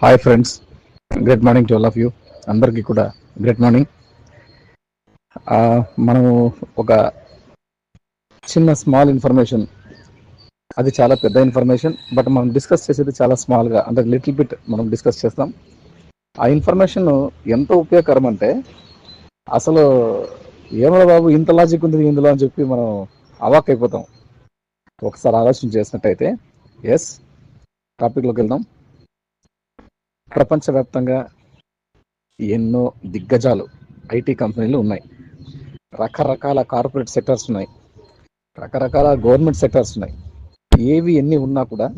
Hi friends great morning to all of you అందరికీ కూడా great morning మనము ఒక చిన్న స్మాల్ ఇన్ఫర్మేషన్ అది చాలా పెద్ద ఇన్ఫర్మేషన్ బట్ మనం డిస్కస్ చేసేది చాలా స్మాల్గా అంటే లిటిల్ బిట్ మనం డిస్కస్ చేస్తాం. ఆ ఇన్ఫర్మేషన్ ఎంత ఉపయోగకరం అంటే అసలు ఏమో బాబు ఇంత లాజిక్ ఉంది ఇందులో అని చెప్పి మనం అవాక్ అయిపోతాం. ఒకసారి ఆలోచన చేసినట్టయితే ఎస్ టాపిక్లోకి వెళ్దాం. ప్రపంచవ్యాప్తంగా ఎన్నో దిగ్గజాలు ఐటీ కంపెనీలు ఉన్నాయి. రకరకాల కార్పొరేట్ సెక్టర్స్ ఉన్నాయి. రకరకాల గవర్నమెంట్ సెక్టర్స్ ఉన్నాయి. ఏవి ఎన్ని ఉన్నా కూడా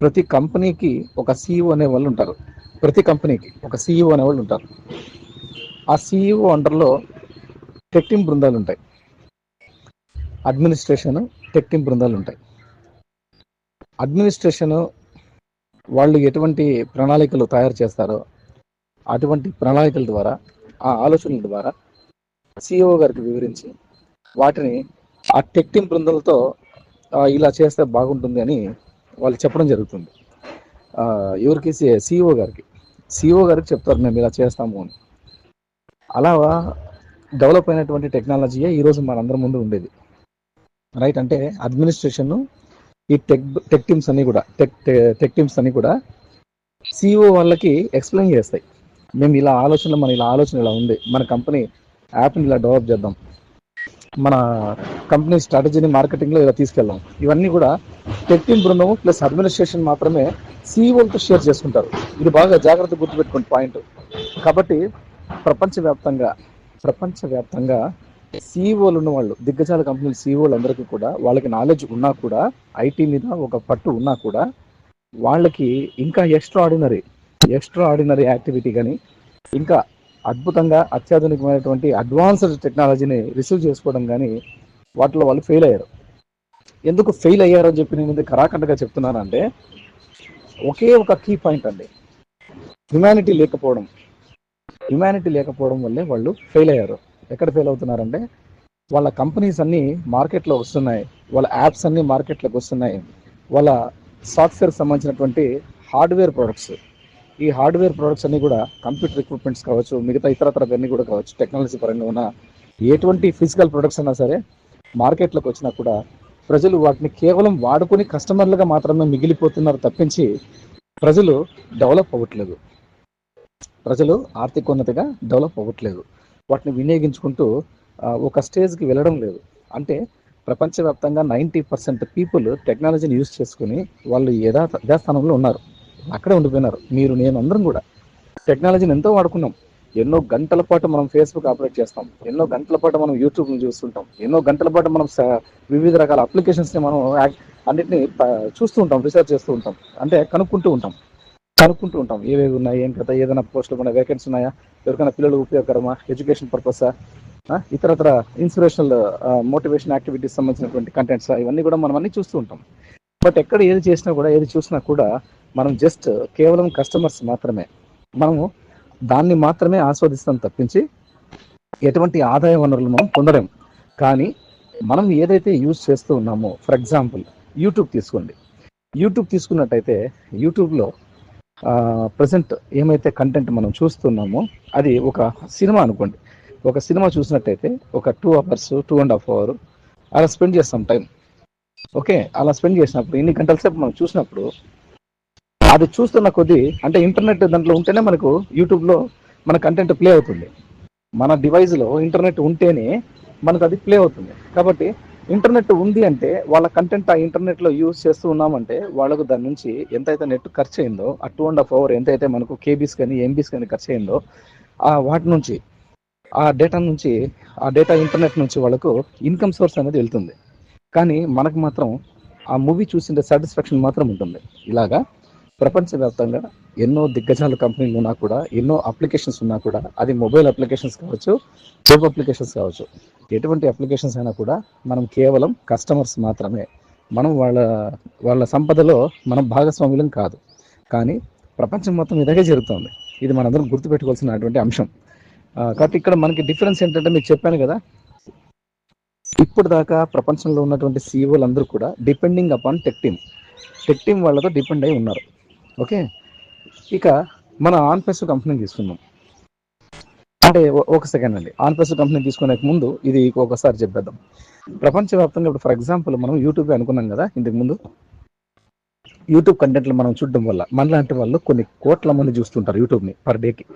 ప్రతి కంపెనీకి ఒక సీఈఓ అనే వాళ్ళు ఉంటారు. ప్రతి కంపెనీకి ఒక సీఈఓ అనే వాళ్ళు ఉంటారు. ఆ సీఈఓ అండర్లో టెక్ బృందాలు ఉంటాయి. అడ్మినిస్ట్రేషన్ టెక్ బృందాలు ఉంటాయి. అడ్మినిస్ట్రేషన్ వాళ్ళు ఎటువంటి ప్రణాళికలు తయారు చేస్తారో అటువంటి ప్రణాళికల ద్వారా ఆ ఆలోచనల ద్వారా సిఇఓ గారికి వివరించి వాటిని ఆ టెక్టింగ్ టీమ్ బృందాలతో ఇలా చేస్తే బాగుంటుంది అని వాళ్ళు చెప్పడం జరుగుతుంది. ఎవరికి? సిఇఓ గారికి. సిఇఓ గారికి చెప్తారు మేము ఇలా చేస్తాము అని. అలా డెవలప్ అయినటువంటి టెక్నాలజీయే ఈరోజు మనందరి ముందు ఉండేది. రైట్? అంటే అడ్మినిస్ట్రేషన్ ఈ టెక్ టెక్ టీమ్స్ అన్ని కూడా టెక్ టెక్ టీమ్స్ అన్ని కూడా సిఇఓ వాళ్ళకి ఎక్స్ప్లెయిన్ చేస్తాయి. మేము ఇలా ఆలోచనలో మన ఇలా ఆలోచన ఇలా ఉంది. మన కంపెనీ యాప్ని ఇలా డెవలప్ చేద్దాం. మన కంపెనీ స్ట్రాటజీని మార్కెటింగ్లో ఇలా తీసుకెళ్దాం. ఇవన్నీ కూడా టెక్ టీమ్ బృందం ప్లస్ అడ్మినిస్ట్రేషన్ మాత్రమే సీఈఓలతో షేర్ చేసుకుంటారు. ఇది బాగా జాగ్రత్త గుర్తుపెట్టుకోండి పాయింట్ కాబట్టి ప్రపంచవ్యాప్తంగా ప్రపంచవ్యాప్తంగా సీఈఓలు ఉన్న వాళ్ళు దిగ్గజాల కంపెనీల సీఈఓలు అందరికీ కూడా వాళ్ళకి నాలెడ్జ్ ఉన్నా కూడా ఐటీ మీద ఒక పట్టు ఉన్నా కూడా వాళ్ళకి ఇంకా extraordinary extraordinary activity కానీ ఇంకా అద్భుతంగా అత్యాధునికమైనటువంటి అడ్వాన్స్డ్ టెక్నాలజీని రిసీవ్ చేసుకోవడం కానీ వాటిలో వాళ్ళు ఫెయిల్ అయ్యారు. ఎందుకు ఫెయిల్ అయ్యారని చెప్పి నేను ఇది కరాఖండగా చెప్తున్నానంటే ఒకే ఒక కీ పాయింట్ అండి. హ్యుమానిటీ లేకపోవడం. హ్యుమానిటీ లేకపోవడం వల్లే వాళ్ళు ఫెయిల్ అయ్యారు. ఎక్కడ ఫెయిల్ అవుతున్నారంటే వాళ్ళ కంపెనీస్ అన్నీ మార్కెట్లో వస్తున్నాయి. వాళ్ళ యాప్స్ అన్నీ మార్కెట్లోకి వస్తున్నాయి. వాళ్ళ సాఫ్ట్వేర్ సంబంధించినటువంటి హార్డ్వేర్ ప్రొడక్ట్స్ ఈ హార్డ్వేర్ ప్రొడక్ట్స్ అన్ని కూడా కంప్యూటర్ ఎక్విప్మెంట్స్ కావచ్చు మిగతా ఇతరతరవన్నీ కూడా కావచ్చు టెక్నాలజీ పరంగా ఉన్న ఎటువంటి ఫిజికల్ ప్రొడక్ట్స్ అయినా సరే మార్కెట్లోకి వచ్చినా కూడా ప్రజలు వాటిని కేవలం వాడుకొని కస్టమర్లుగా మాత్రమే మిగిలిపోతున్నారు తప్పించి ప్రజలు డెవలప్ అవ్వట్లేదు. ప్రజలు ఆర్థికోన్నతిగా డెవలప్ అవ్వట్లేదు. వాటిని వినియోగించుకుంటూ ఒక స్టేజ్కి వెళ్ళడం లేదు. అంటే ప్రపంచవ్యాప్తంగా నైంటీ పర్సెంట్ పీపుల్ టెక్నాలజీని యూజ్ చేసుకుని వాళ్ళు యథా యథాస్థానంలో ఉన్నారు. అక్కడే ఉండిపోయినారు. మీరు నేను అందరం కూడా. టెక్నాలజీని ఎంతో వాడుకున్నాం. ఎన్నో గంటల పాటు మనం ఫేస్బుక్ ఆపరేట్ చేస్తాం. ఎన్నో గంటల పాటు మనం యూట్యూబ్ని చూస్తుంటాం. ఎన్నో గంటల పాటు మనం వివిధ రకాల అప్లికేషన్స్ని మనం అన్నిటిని చూస్తూ ఉంటాం రీసెర్చ్ చేస్తూ ఉంటాం. అంటే కనుక్కుంటూ ఉంటాం. కనుక్కుంటూ ఉంటాం. ఏవేవి ఉన్నాయి ఏం కదా ఏదైనా పోస్టులు ఉన్నాయి వేకెన్సీ ఉన్నాయా? ఎవరికైనా పిల్లలు ఉపయోగకరమా? ఎడ్యుకేషన్ పర్పసా ఇతరతర ఇన్స్పిరేషనల్ మోటివేషన్ యాక్టివిటీస్ సంబంధించినటువంటి కంటెంట్స్ ఇవన్నీ కూడా మనం అన్ని చూస్తూ ఉంటాం. బట్ ఎక్కడ ఏది చేసినా కూడా ఏది చూసినా కూడా మనం జస్ట్ కేవలం కస్టమర్స్ మాత్రమే. మనము దాన్ని మాత్రమే ఆస్వాదిస్తాం తప్పించి ఎటువంటి ఆదాయ వనరులు మనం పొందలేము కానీ మనం ఏదైతే యూజ్ చేస్తూ ఉన్నామో ఫర్ ఎగ్జాంపుల్ యూట్యూబ్ తీసుకోండి. యూట్యూబ్ తీసుకున్నట్టయితే యూట్యూబ్లో ప్రజెంట్ ఏమైతే కంటెంట్ మనం చూస్తున్నామో అది ఒక సినిమా అనుకోండి. ఒక సినిమా చూసినట్టయితే ఒక two hours two and half hour అలా స్పెండ్ చేస్తాం టైం ఓకే అలా స్పెండ్ చేసినప్పుడు ఇన్ని గంటల సేపు మనం చూసినప్పుడు అది చూస్తున్న కొద్దీ అంటే ఇంటర్నెట్ దాంట్లో ఉంటేనే మనకు యూట్యూబ్లో మన కంటెంట్ ప్లే అవుతుంది. మన డివైస్లో ఇంటర్నెట్ ఉంటేనే మనకు అది ప్లే అవుతుంది. కాబట్టి ఇంటర్నెట్ ఉంది అంటే వాళ్ళ కంటెంట్ ఆ ఇంటర్నెట్లో యూజ్ చేస్తూ ఉన్నామంటే వాళ్ళకు దాని నుంచి ఎంతైతే నెట్ ఖర్చు అయిందో ఆ టూ అండ్ హాఫ్ అవర్ ఎంతైతే మనకు కేబీస్ కానీ ఎంబీస్ కానీ ఖర్చు అయిందో ఆ వాటి నుంచి ఆ డేటా నుంచి ఆ డేటా ఇంటర్నెట్ నుంచి వాళ్ళకు ఇన్కమ్ సోర్స్ అనేది వెళ్తుంది. కానీ మనకు మాత్రం ఆ మూవీ చూసిన సాటిస్ఫాక్షన్ మాత్రం ఉంటుంది. ఇలాగా ప్రపంచవ్యాప్తంగా ఎన్నో దిగ్గజాల కంపెనీలు ఉన్నా కూడా ఎన్నో అప్లికేషన్స్ ఉన్నా కూడా అది మొబైల్ అప్లికేషన్స్ కావచ్చు వెబ్ అప్లికేషన్స్ కావచ్చు. ఎటువంటి అప్లికేషన్స్ అయినా కూడా మనం కేవలం కస్టమర్స్ మాత్రమే. మనం వాళ్ళ వాళ్ళ సంపదలో మనం భాగస్వాములం కాదు. కానీ ప్రపంచం మొత్తం ఇలాగే జరుగుతుంది. ఇది మనందరం గుర్తుపెట్టుకోవాల్సినటువంటి అంశం. కాబట్టి ఇక్కడ మనకి డిఫరెన్స్ ఏంటంటే మీకు చెప్పాను కదా. ఇప్పుడు దాకా ప్రపంచంలో ఉన్నటువంటి సీఈఓలు అందరూ కూడా depending upon tech team. Tech team వాళ్ళతో డిపెండ్ అయి ఉన్నారు. ఓకే? ఇక మన ఆన్ ఆన్పెస్ కంపెనీని తీసుకుందాం. అంటే ఒక సెకండ్ అండి. ఆన్పెస్ కంపెనీ తీసుకునే ముందు ఇది ఒకసారి చెప్పేద్దాం. ప్రపంచవ్యాప్తంగా ఇప్పుడు ఫర్ ఎగ్జాంపుల్ మనం యూట్యూబ్ అనుకున్నాం కదా ఇంతకు ముందు? యూట్యూబ్ కంటెంట్లు మనం చూడడం వల్ల మనలాంటి వాళ్ళు కొన్ని కోట్ల మంది చూస్తుంటారు యూట్యూబ్ని పర్ డేకి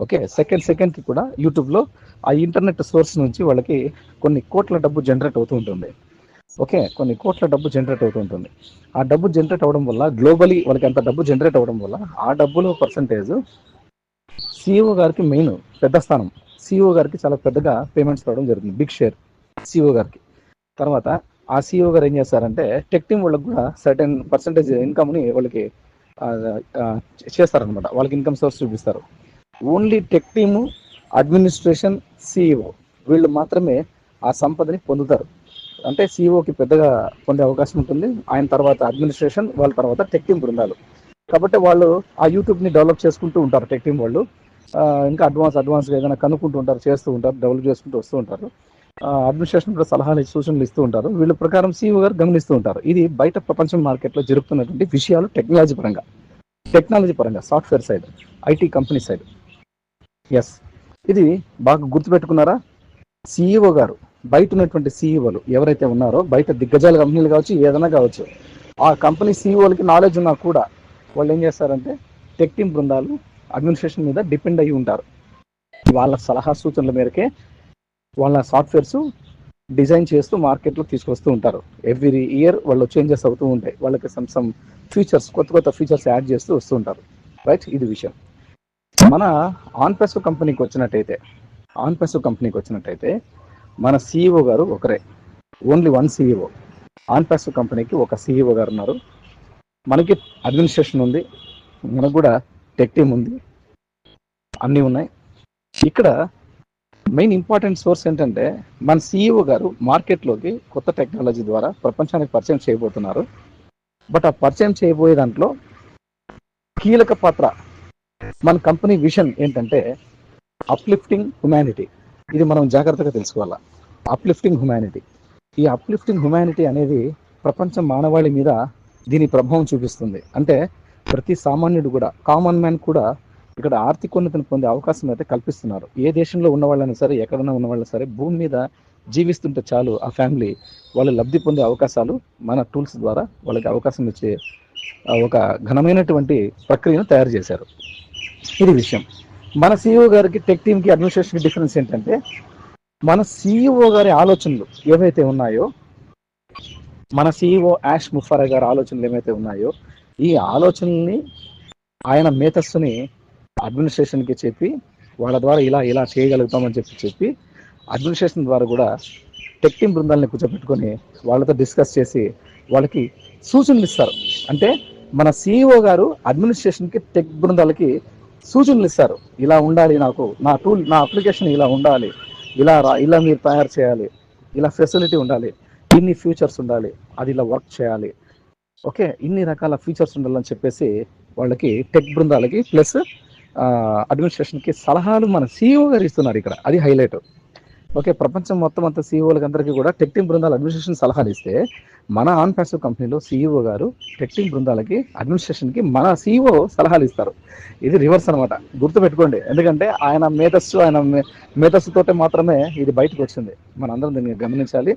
ఓకే సెకండ్ సెకండ్కి కూడా యూట్యూబ్లో ఆ ఇంటర్నెట్ సోర్స్ నుంచి వాళ్ళకి కొన్ని కోట్ల డబ్బు జనరేట్ అవుతూ ఉంటుంది. ఓకే కొన్ని కోట్ల డబ్బు జనరేట్ అవుతూ ఉంటుంది. ఆ డబ్బు జనరేట్ అవ్వడం వల్ల గ్లోబలీ వాళ్ళకి అంత డబ్బు జనరేట్ అవ్వడం వల్ల ఆ డబ్బులో పర్సంటేజ్ సిఇఓ గారికి మెయిన్ పెద్ద స్థానం. సిఇఓ గారికి చాలా పెద్దగా పేమెంట్స్ రావడం జరుగుతుంది. బిగ్ షేర్ సిఇఓ గారికి. తర్వాత ఆ సిఇఓ గారు ఏం చేస్తారంటే టెక్ టీమ్ వాళ్ళకి కూడా సర్టెన్ పర్సంటేజ్ ఇన్కమ్ని వాళ్ళకి చేస్తారనమాట వాళ్ళకి ఇన్కమ్ సోర్స్ చూపిస్తారు. Only tech team administration CEO వీళ్ళు మాత్రమే ఆ సంపదని పొందుతారు. అంటే సిఇఓకి పెద్దగా పొందే అవకాశం ఉంటుంది. ఆయన తర్వాత అడ్మినిస్ట్రేషన్ వాళ్ళ తర్వాత టెక్ టీం బృందాలు. కాబట్టి వాళ్ళు ఆ యూట్యూబ్ని డెవలప్ చేసుకుంటూ ఉంటారు టెక్ టీం వాళ్ళు. ఇంకా అడ్వాన్స్ అడ్వాన్స్గా ఏదైనా కనుక్కుంటూ ఉంటారు చేస్తూ ఉంటారు డెవలప్ చేసుకుంటూ వస్తూ ఉంటారు. అడ్మినిస్ట్రేషన్ కూడా సలహాలు సూచనలు ఇస్తూ ఉంటారు. వీళ్ళ ప్రకారం సీఈఓ గారు గమనిస్తూ ఉంటారు. ఇది బయట ప్రపంచం మార్కెట్లో జరుగుతున్నటువంటి విషయాలు టెక్నాలజీ పరంగా. టెక్నాలజీ పరంగా software side IT company side yes ఇది బాగా గుర్తుపెట్టుకున్నారా? సీఈఓ గారు బయట ఉన్నటువంటి సీఈఓలు ఎవరైతే ఉన్నారో బయట దిగ్గజాల కంపెనీలు కావచ్చు ఏదైనా కావచ్చు ఆ కంపెనీ సీఈఓలకి నాలెడ్జ్ ఉన్నా కూడా వాళ్ళు ఏం చేస్తారంటే టెక్ టీమ్ బృందాలు అడ్మినిస్ట్రేషన్ మీద డిపెండ్ అయ్యి ఉంటారు. వాళ్ళ సలహా సూచనల మేరకే వాళ్ళ సాఫ్ట్వేర్స్ డిజైన్ చేస్తూ మార్కెట్లో తీసుకొస్తూ ఉంటారు. ఎవ్రీ ఇయర్ వాళ్ళు చేంజెస్ అవుతూ ఉంటాయి. వాళ్ళకి సమ్ సమ్ ఫీచర్స్ కొత్త కొత్త ఫీచర్స్ యాడ్ చేస్తూ వస్తూ ఉంటారు. రైట్ ఇది విషయం. మన ఆన్పెస్ కంపెనీకి వచ్చినట్టయితే ఆన్పెస్ కంపెనీకి వచ్చినట్టయితే మన సిఇఓ గారు ఒకరే. ఓన్లీ వన్ సిఇఓ ఆన్పెస్ కంపెనీకి ఒక సిఇఓ గారు ఉన్నారు. మనకి అడ్మినిస్ట్రేషన్ ఉంది మనకు కూడా టెక్ టీమ్ ఉంది అన్నీ ఉన్నాయి. ఇక్కడ మెయిన్ ఇంపార్టెంట్ సోర్స్ ఏంటంటే మన సిఇఓ గారు మార్కెట్లోకి కొత్త టెక్నాలజీ ద్వారా ప్రపంచానికి పరిచయం చేయబోతున్నారు. బట్ ఆ పరిచయం చేయబోయే దాంట్లో కీలక పాత్ర మన కంపెనీ విషన్ ఏంటంటే అప్లిఫ్టింగ్ హ్యుమానిటీ ఇది మనం జాగ్రత్తగా తెలుసుకోవాలా. అప్లిఫ్టింగ్ హ్యుమానిటీ ఈ అప్లిఫ్టింగ్ హ్యుమానిటీ అనేది ప్రపంచ మానవాళి మీద దీని ప్రభావం చూపిస్తుంది. అంటే ప్రతి సామాన్యుడు కూడా కామన్ మ్యాన్ కూడా ఇక్కడ ఆర్థికోన్నతిని పొందే అవకాశం అయితే కల్పిస్తున్నారు. ఏ దేశంలో ఉన్న వాళ్ళైనా సరే ఎక్కడైనా ఉన్న వాళ్ళైనా సరే భూమి మీద జీవిస్తుంటే చాలు ఆ ఫ్యామిలీ వాళ్ళు లబ్ధి పొందే అవకాశాలు మన టూల్స్ ద్వారా వాళ్ళకి అవకాశం ఇచ్చే ఒక ఘనమైనటువంటి ప్రక్రియను తయారు చేశారు. ఇది విషయం. మన సిఇఓ గారికి టెక్ టీమ్కి అడ్మినిస్ట్రేషన్కి డిఫరెన్స్ ఏంటంటే మన సిఇఓ గారి ఆలోచనలు ఏవైతే ఉన్నాయో మన సిఇఓ యాష్ ముఫారా గారి ఆలోచనలు ఏమైతే ఉన్నాయో ఈ ఆలోచనల్ని ఆయన మేధస్సుని అడ్మినిస్ట్రేషన్కి చెప్పి వాళ్ళ ద్వారా ఇలా ఇలా చేయగలుగుతామని చెప్పి చెప్పి అడ్మినిస్ట్రేషన్ ద్వారా కూడా టెక్ టీమ్ బృందాలని కూర్చోబెట్టుకొని వాళ్ళతో డిస్కస్ చేసి వాళ్ళకి సూచనలు ఇస్తారు. అంటే మన సిఇఓ గారు అడ్మినిస్ట్రేషన్కి టెక్ బృందాలకి సూచనలు ఇస్తారు. ఇలా ఉండాలి నాకు నా టూల్ నా అప్లికేషన్ ఇలా ఉండాలి. ఇలా రా ఇలా మీరు తయారు చేయాలి. ఇలా ఫెసిలిటీ ఉండాలి. ఇన్ని ఫ్యూచర్స్ ఉండాలి అది ఇలా వర్క్ చేయాలి. ఓకే ఇన్ని రకాల ఫీచర్స్ ఉండాలని చెప్పేసి వాళ్ళకి టెక్ బృందాలకి ప్లస్ అడ్మినిస్ట్రేషన్కి సలహాలు మన సీఈఓ గారు ఇస్తున్నారు ఇక్కడ. అది హైలైట్ ఓకే ప్రపంచం మొత్తం అంతా సీఈఓలకి అందరికీ కూడా టెక్ టీమ్ బృందాలు అడ్మినిస్ట్రేషన్ సలహాలు ఇస్తే మన ఆన్ ప్యాసివ్ కంపెనీలో సీఈఓ గారు టెక్ టీమ్ బృందాలకి అడ్మినిస్ట్రేషన్కి మన సీఈఓ సలహాలు ఇస్తారు. ఇది రివర్స్ అనమాట గుర్తుపెట్టుకోండి. ఎందుకంటే ఆయన మేధస్సు ఆయన మే- మేధస్సుతోటే మాత్రమే ఇది బయటకు వచ్చింది. మనందరం దీన్ని గమనించాలి.